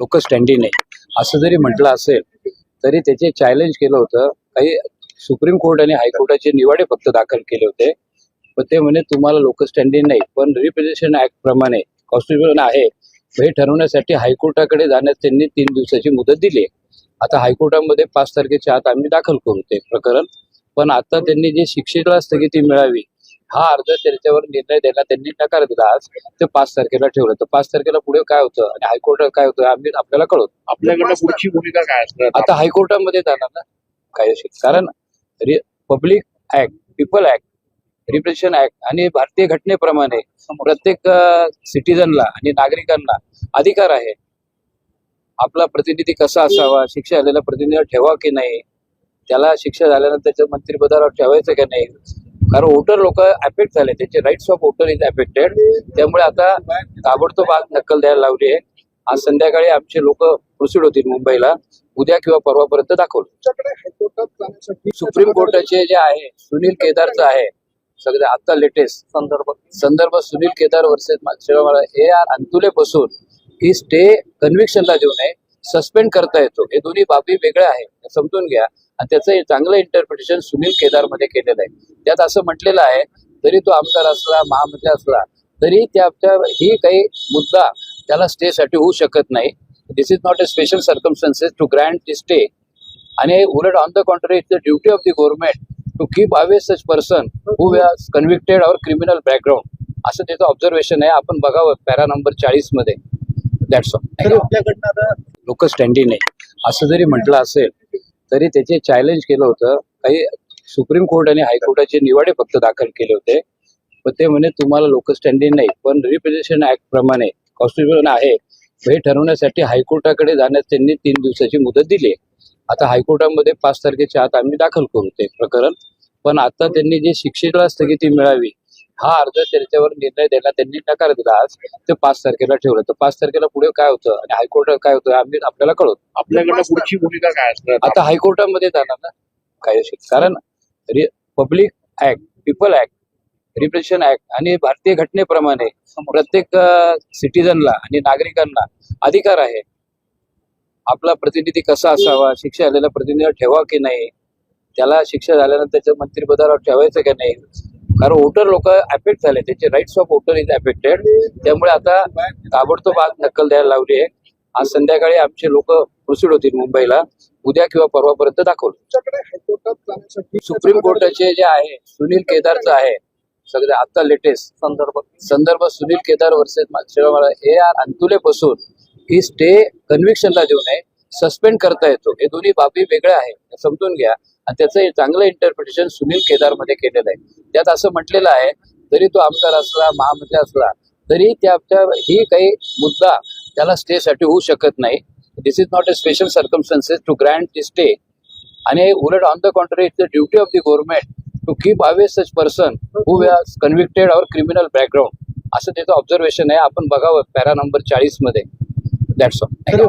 लोक स्टँडिंग नाही. असं जरी म्हटलं असेल तरी त्याचे चॅलेंज केलं होतं. काही सुप्रीम कोर्ट आणि हायकोर्टाचे निवाडे फक्त दाखल केले होते. पण ते म्हणे तुम्हाला लोक स्टँडिंग नाही पण रिप्रेझेंटेशन ऍक्ट प्रमाणे कॉन्स्टिट्युशन आहे. हे ठरवण्यासाठी हायकोर्टाकडे जाण्यास त्यांनी तीन दिवसाची मुदत दिली आता हायकोर्टामध्ये पाच तारखेच्या आत आम्ही दाखल करू ते प्रकरण. पण आता त्यांनी जे शिक्षेला स्थगिती मिळावी हा अर्ज त्याच्यावर निर्णय द्यायला त्यांनी नकार दिला आज. ते पाच तारखेला ठेवलं. तर पाच तारखेला पुढे काय होतं आणि हायकोर्टात काय होतं आम्ही आपल्याला कळवतो. आपल्याकडनं पुढची भूमिका काय असणार? आता हायकोर्टामध्ये जाणार ना? कायदेशीर कारण public act people act repression act आणि भारतीय घटनेप्रमाणे प्रत्येक सिटीजनला आणि नागरिकांना अधिकार आहे. आपला प्रतिनिधी कसा असावा शिक्षा झालेला प्रतिनिधी ठेवा की नाही? त्याला शिक्षा झाल्यानंतर त्याच्या मंत्रिपदावर ठेवायचं की नाही? कारण वोटर लोक अफेक्ट झाले त्यांचे rights of voter is affected त्यामुळे आता ताबडतोब आज नक्कल द्यायला लावली आहे. आज संध्याकाळी आमचे लोक प्रोसीड होतील मुंबईला. उद्या किंवा परवापर्यंत दाखवलं सुप्रीम कोर्टाचे जे आहे सुनील केदारचं आहे सगळं आता लेटेस्ट संदर्भ. संदर्भ सुनील केदार वर्सेस मागच्या हे अंतुले बसून ही स्टे कन्व्हिक्शनला देऊ नये. सस्पेंड करता येतो. हे दोन्ही बाबी वेगळ्या आहे समजून घ्या. आणि त्याचं चांगलं इंटरप्रिटेशन सुनील केदारमध्ये केलेलं आहे. त्यात असं म्हटलेलं आहे जरी तो आमदार असला महामंत्री असला तरी त्याच्या ही काही मुद्दा त्याला स्टे साठी होऊ शकत नाही. This is not a special circumstances to grant the stay आणि उलट on the contrary it the duty of the government to keep away such person who has convicted our criminal background असं त्याचं observation आहे. आपण बघावं para number चाळीसमध्ये that's all आपल्याकडनं लोक स्टँडिंग नाही असं जरी म्हटलं असेल तरी त्याचे चॅलेंज केलं होतं. काही सुप्रीम कोर्ट आणि हायकोर्टाचे निवाडे फक्त दाखल केले होते. पण ते म्हणे तुम्हाला लोक स्टँडिंग नाही पण रिप्रेझेंटेशन ऍक्ट प्रमाणे कॉन्स्टिट्युशन आहे. हे ठरवण्यासाठी हायकोर्टाकडे जाण्यास त्यांनी तीन दिवसाची मुदत दिली आता हायकोर्टामध्ये पाच तारखेच्या आत आम्ही दाखल करू ते प्रकरण. पण आता त्यांनी जे शिक्षेला स्थगिती मिळावी हा अर्ज त्याच्यावर निर्णय द्यायला त्यांनी नकार दिला. आज ते पाच तारखेला ठेवलं. तर पाच तारखेला पुढे काय होतं आणि हायकोर्टात काय होतं आम्ही आपल्याला कळवतो. आपल्याकडनं पुढची भूमिका काय असणार? आता हायकोर्टामध्ये जाणार ना? कायदेशीर कारण public act people act repression act आणि भारतीय घटनेप्रमाणे प्रत्येक सिटीजनला आणि नागरिकांना अधिकार आहे. आपला प्रतिनिधी कसा असावा शिक्षा झालेला प्रतिनिधी ठेवा की नाही? त्याला शिक्षा झाल्यानंतर त्याच्या मंत्रिपदावर ठेवायचं की नाही? कारण वोटर लोक अफेक्ट झाले. त्यांचे rights of voter is affected त्यामुळे आता ताबडतोब आज नक्कल द्यायला लावली आहे. आज संध्याकाळी आमचे लोक प्रोसीड होतील मुंबईला. उद्या किंवा परवापर्यंत दाखवलं सुप्रीम कोर्टाचे जे आहे सुनील केदारचं आहे. सगळं आता लेटेस्ट संदर्भ. संदर्भ सुनील केदार वर्सेस मागच्या हे अंतुले बसून ही स्टे कन्व्हिक्शनला देऊ नये. सस्पेंड करता येतो. हे दोन्ही बाबी वेगळ्या आहे समजून घ्या. आणि त्याचं हे चांगलं इंटरप्रिटेशन सुनील केदारमध्ये केलेलं आहे. त्यात असं म्हटलेलं आहे जरी तो आमदार असला महामंत्री असला तरी त्या ही काही मुद्दा त्याला स्टे साठी होऊ शकत नाही. This is not a special circumstances to grant the stay आणि उलट on the contrary it the duty of the government to keep away such person who has convicted our criminal background असं त्याचं observation आहे. आपण बघावं para number चाळीसमध्ये that's all